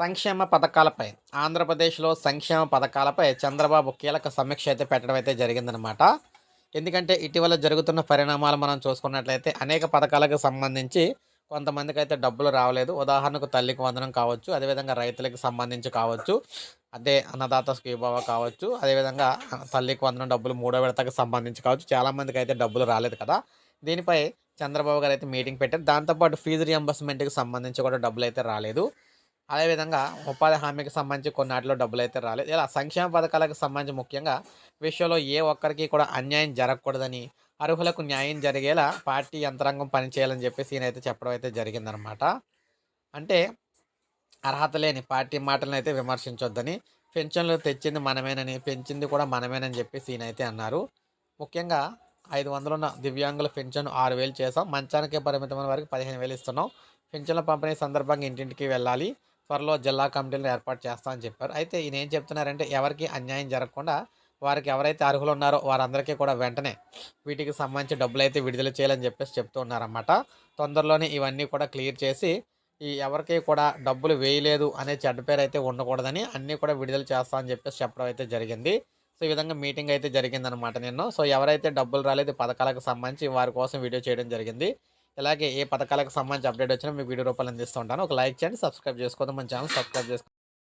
సంక్షేమ పథకాలపై ఆంధ్రప్రదేశ్లో సంక్షేమ పథకాలపై చంద్రబాబు కీలక సమీక్ష అయితే పెట్టడం అయితే జరిగిందనమాట ఎందుకంటే ఇటీవల జరుగుతున్న పరిణామాలు మనం చూసుకున్నట్లయితే అనేక పథకాలకు సంబంధించి కొంతమందికి అయితే డబ్బులు రావలేదు. ఉదాహరణకు తల్లికి వందనం కావచ్చు అదేవిధంగా రైతులకు సంబంధించి కావచ్చు అదే అన్నదాత స్కీబావ కావచ్చు అదేవిధంగా తల్లికి వందనం డబ్బులు మూడో విడతకు సంబంధించి కావచ్చు చాలామందికి అయితే డబ్బులు రాలేదు కదా. దీనిపై చంద్రబాబు గారు అయితే మీటింగ్ పెట్టారు. దాంతోపాటు ఫీజు రియంబర్స్మెంట్కి సంబంధించి కూడా డబ్బులు అయితే రాలేదు. అదేవిధంగా ఉపాధి హామీకి సంబంధించి కొన్నాటిలో డబ్బులు అయితే రాలేదు. ఇలా సంక్షేమ పథకాలకు సంబంధించి ముఖ్యంగా విషయంలో ఏ ఒక్కరికి కూడా అన్యాయం జరగకూడదని అర్హులకు న్యాయం జరిగేలా పార్టీ యంత్రాంగం పనిచేయాలని చెప్పేసి ఈయన అయితే చెప్పడం అయితే జరిగిందనమాట అంటే అర్హత లేని పార్టీ మాటలను అయితే విమర్శించొద్దని పెన్షన్లు తెచ్చింది మనమేనని పెంచింది కూడా మనమేనని చెప్పేసి ఈయన అయితే అన్నారు. ముఖ్యంగా ఐదు వందలున్న దివ్యాంగుల పెన్షన్ ఆరు వేలు చేసాం మంచానికే పరిమితమైన వారికి పదిహేను వేలు ఇస్తున్నాం. పెన్షన్ల పంపిణీ సందర్భంగా ఇంటింటికి వెళ్ళాలి. త్వరలో జిల్లా కమిటీలను ఏర్పాటు చేస్తామని చెప్పారు. అయితే ఈయన ఏం చెప్తున్నారంటే ఎవరికి అన్యాయం జరగకుండా వారికి ఎవరైతే అర్హులు ఉన్నారో వారందరికీ కూడా వెంటనే వీటికి సంబంధించి డబ్బులు అయితే విడుదల చేయాలని చెప్పేసి చెప్తూ ఉన్నారన్నమాట. తొందరలోనే ఇవన్నీ కూడా క్లియర్ చేసి ఈ ఎవరికి కూడా డబ్బులు వేయలేదు అనే చెడ్డ పేరు అయితే ఉండకూడదని అన్నీ కూడా విడుదల చేస్తా అని చెప్పేసి చెప్పడం అయితే జరిగింది. సో ఈ విధంగా మీటింగ్ అయితే జరిగిందనమాట నేను సో ఎవరైతే డబ్బులు రాలేదు పథకాలకు సంబంధించి వారి కోసం వీడియో చేయడం జరిగింది. ఇలాగే ఏ పథకాలకు సంబంధించి అప్డేట్ వచ్చినా మీకు వీడియో రూపాయలు అందిస్తూ ఉంటాను. ఒక లైక్ చేయండి సబ్స్క్రైబ్ చేసుకోవద్దు మన ఛానల్ సబ్స్క్రైబ్ చేసుకోండి.